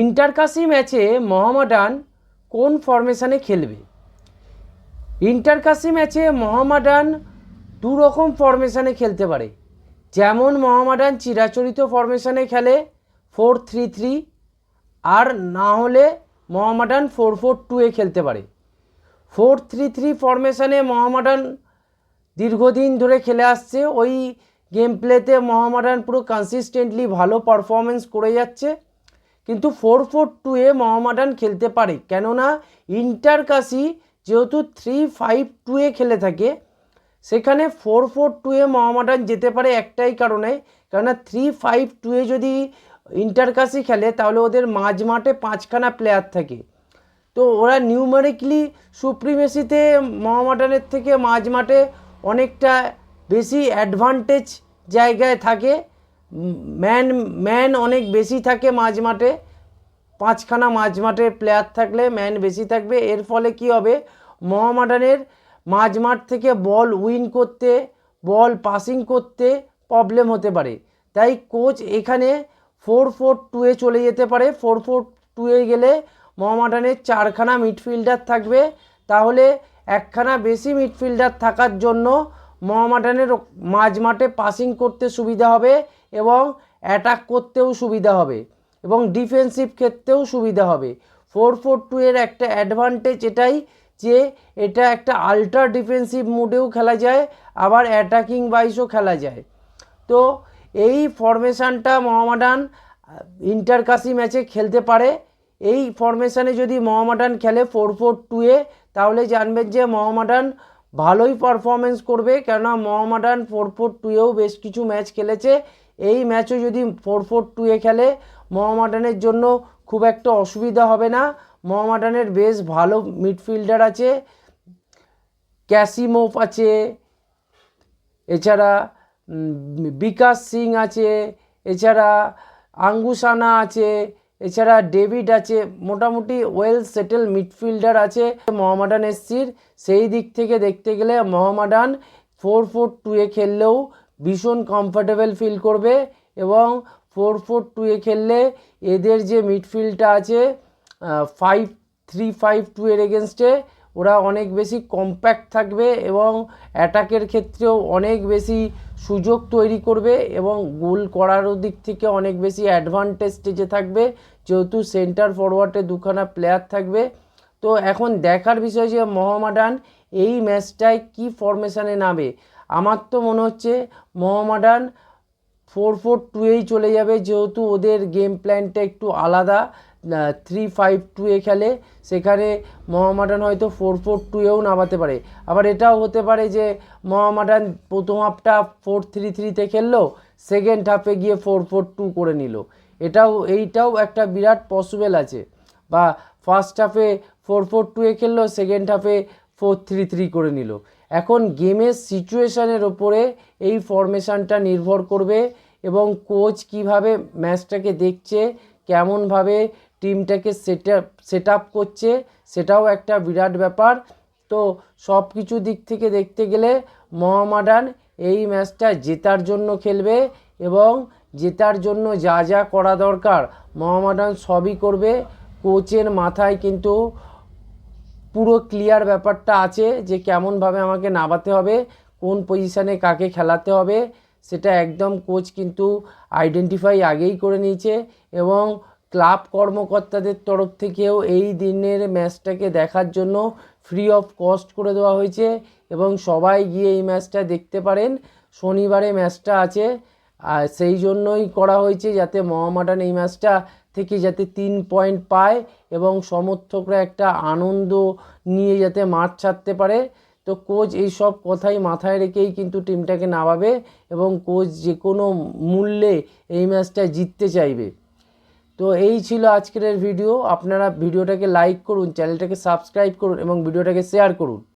ইন্টারকাসি ম্যাচে মোহামেডান কোন ফরমেশনে খেলবে? ইন্টারকাসি ম্যাচে মোহামেডান দু রকম ফরমেশনে খেলতে পারে। যেমন মোহামেডান চিরাচরিত ফরমেশনে খেলে ফোর থ্রি থ্রি আর না হলে মোহামেডান ফোর ফোর টুয়ে খেলতে পারে। ফোর থ্রি থ্রি ফরমেশনে মোহামেডান দীর্ঘদিন ধরে খেলে আসছে। ওই গেম প্লেতে মোহামেডান পুরো কনসিস্টেন্টলি ভালো পারফরমেন্স করে যাচ্ছে। কিন্তু ফোর ফোর টুয়ে মোহামেডান খেলতে পারে। কেননা ইন্টারকাসি যেহেতু থ্রি ফাইভ টুয়ে খেলে থাকে, সেখানে ফোর ফোর টুয়ে মোহামেডান যেতে পারে একটাই কারণে। কেননা থ্রি ফাইভ টুয়ে যদি ইন্টারকাসি খেলে, তাহলে ওদের মাঝ মাঠে পাঁচখানা প্লেয়ার থাকে। তো ওরা নিউমারিকলি সুপ্রিমেসিতে মোহামেডানের থেকে মাঝ মাঠে অনেকটা বেশি অ্যাডভান্টেজ জায়গায় থাকে। ম্যান ম্যান অনেক বেশি থাকে মাঝ মাঠে, পাঁচখানা মাঝ মাঠে প্লেয়ার থাকলে ম্যান বেশি থাকবে। এর ফলে কি হবে? মোহামেডানের মাঝ মাঠ থেকে বল উইন করতে, বল পাসিং করতে প্রবলেম হতে পারে। তাই কোচ এখানে ফোর ফোর টুয়ে চলে যেতে পারে। ফোর ফোর টুয়ে গেলে মোহামেডানের চারখানা মিডফিল্ডার থাকবে। তাহলে একখানা বেশি মিডফিল্ডার থাকার জন্য মোহামেডানের মাঝ মাঠে পাসিং করতে সুবিধা হবে এবং অ্যাটাক করতেও সুবিধা হবে এবং ডিফেন্সিভ ক্ষেত্রেও সুবিধা হবে। ফোর ফোর টু এর একটা অ্যাডভান্টেজ এটাই যে এটা একটা আল্ট্রা ডিফেন্সিভ মুডেও খেলা যায়, আবার অ্যাটাকিং বাইসও খেলা যায়। তো এই ফরমেশানটা মোহামেডান ইন্টারকাসি ম্যাচে খেলতে পারে। এই ফরমেশানে যদি মহামাডান খেলে ফোর ফোর টুয়ে তাহলে জানবেন যে মোহামেডান ভালোই পারফরমেন্স করবে, কেননা মোহামেডান ফোর ফোর টুয়েও বেশ কিছু ম্যাচ খেলেছে। এই ম্যাচও যদি ফোর ফোর টুয়ে খেলে, মোহামেডানের জন্য খুব একটা অসুবিধা হবে না। মোহামেডানের বেশ ভালো মিডফিল্ডার আছে, ক্যাসিমোফ আছে, এছাড়া বিকাশ সিং আছে, এছাড়া আঙ্গুসানা আছে এছাড়া ডেভিড আছে, মোটামুটি ওয়েল সেটেল মিডফিল্ডার আছে মোহামেডান এসসির। সেই দিক থেকে দেখতে গেলে মোহামেডান ফোর ফোর টুয়ে খেললেও ভীষণ কমফর্টেবল ফিল করবে এবং ফোর ফোর টুয়ে খেললে এদের যে মিডফিল্ডটা আছে ফাইভ থ্রি ফাইভ টু এর এগেনস্টে ওরা অনেক বেশি কম্প্যাক্ট থাকবে এবং অ্যাটাকের ক্ষেত্রেও অনেক বেশি সুযোগ তৈরি করবে এবং গোল করারও দিক থেকে অনেক বেশি অ্যাডভান্টেজ স্টেজে থাকবে। যেহেতু সেন্টার ফরওয়ার্ডে দুখানা প্লেয়ার থাকবে। তো এখন দেখার বিষয় যে মোহামেডান এই ম্যাচটায় কি ফরমেশানে নামে? আমার তো মনে হচ্ছে মোহামেডান ফোর ফোর টুয়েই চলে যাবে। যেহেতু ওদের গেম প্ল্যানটা একটু আলাদা। থ্রি ফাইভ টুয়ে খেলে সেখানে মোহামেডান হয়তো ফোর ফোর টুয়েও নামাতে পারে। আবার এটাও হতে পারে যে মোহামেডান প্রথম হাফটা ফোর থ্রি থ্রিতে খেললো সেকেন্ড হাফে গিয়ে ফোর ফোর টু করে নিল। এটাও, এইটাও একটা বিরাট পসিবেল আছে। বা ফার্স্ট হাফে ফোর ফোর টুয়ে খেললো সেকেন্ড হাফে ফোর থ্রি থ্রি করে নিল। এখন গেমের সিচুয়েশানের ওপরে এই ফরমেশানটা নির্ভর করবে এবং কোচ কীভাবে ম্যাচটাকে দেখছে, কেমনভাবে টিমটাকে সেট সেট আপ করছে। সেটাও একটা বিরাট ব্যাপার। তো সব কিছু দিক থেকে দেখতে গেলে মহামাডান এই ম্যাচটা জেতার জন্য খেলবে এবং জেতার জন্য যা যা করা দরকার মহামাডান সবই করবে। কোচের মাথায় কিন্তু পুরো ক্লিয়ার ব্যাপারটা আছে যে কেমনভাবে আমাকে নামাতে হবে, কোন পজিশানে কাকে খেলাতে হবে, সেটা একদম কোচ কিন্তু আইডেন্টিফাই আগেই করে নিয়েছে এবং ক্লাব কর্মকর্তাদের তরফ থেকেও এই দিনের ম্যাচটাকে দেখার জন্য ফ্রি অফ কস্ট করে দেওয়া হয়েছে এবং সবাই গিয়ে এই ম্যাচটা দেখতে পারেন। শনিবারে ম্যাচটা আছে, আর সেই জন্যই করা হয়েছে যাতে মোহামেডান এই ম্যাচটা থেকে যাতে তিন পয়েন্ট পায় এবং সমর্থকরা একটা আনন্দ নিয়ে যাতে মাঠ ছাড়তে পারে। তো কোচ এই সব কথাই মাথায় রেখেই কিন্তু টিমটাকে নামাবে এবং কোচ যে কোনো মূল্যে এই ম্যাচটা জিততে চাইবে। তো এই ছিল আজকের ভিডিও আপনারা ভিডিওটাকে লাইক করুন চ্যানেলটাকে সাবস্ক্রাইব করুন এবং ভিডিওটাকে শেয়ার করুন।